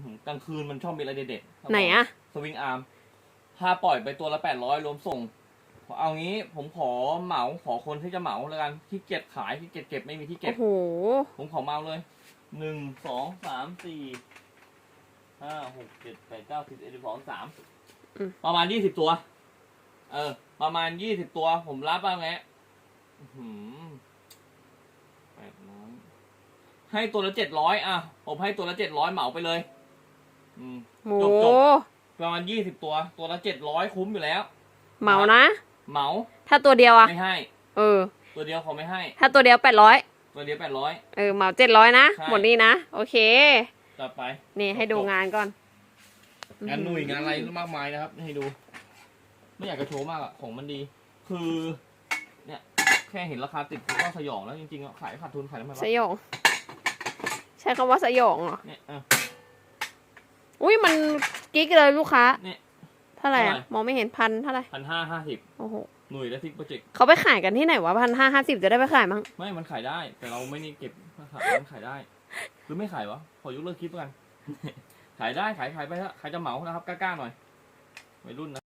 อหือกลางคืนมันชอบมีอะไรเด็ดๆไหนอะสวิงอาร์มถ้าปล่อยไปตัวละแปดร้อยรวมส่ง เอางี้ผมขอเหมาขอคนที่จะเหมาแล้วกันที่เก็บขายที่เก็บเก็บไม่มีที่เก็โอ้บโหผมขอเหมาเลยหนึ่งสองสามสี่ห้าหกเจ็ดแปดเก้าสิบเอ็ดสิบสองสามประมาณยี่สิบตัว เออ ประมาณยี่สิบตัว ผมรับว่าไงอื้อหือแปดร้อยให้ตัวละเจ็ดร้อยอะ ผมให้ตัวละเจ็ดร้อยเหมาไปเลย อืมโหจบจบ ประมาณยี่สิบตัว ตัวละเจ็ดร้อยคุ้มอยู่แล้ว เหมานะ เหมาถ้าตัวเดียวอะไม่ให้ เออ ตัวเดียวเขาไม่ให้ ถ้าตัวเดียวแปดร้อยตัวเดียวแปดร้อย เออเหมาเจ็ดร้อยนะ ใช่ หมดนี้นะ โอเค ต่อไปนี่ให้ดูงานก่อน งานหนุ่ยงานอะไรมากมายนะครับ ให้ดู ไม่อยากจะโชว์มากอะของมันดี คือ เนี่ย แค่เห็นราคาติดก็สยองแล้วจริงๆอะขายขาดทุนขายทำไมสวะยอง ใช้คำว่าสยองเหรอเนี่ยอะ อุ้ยมันกิ๊กเลยลูกค้า เนี่ย เท่าไหร่อะเท่าไหร่ มองไม่เห็นพันเท่าไหร่พันห้าห้าสิบโอ้โหหน่วยและทิกโปรเจกต์เขาไปขายกันที่ไหนวะพันห้าห้าสิบจะได้ไปขายมั้งไม่มันขายได้ แต่เราไม่ได้เก็บขายมันขายได้ หรือไม่ขายวะขอยกเลิกคลิปแล้วกัน ขายได้ขายขายไปเถอะใครจะเหมานะครับกล้าๆหน่อยวัยรุ่นนะ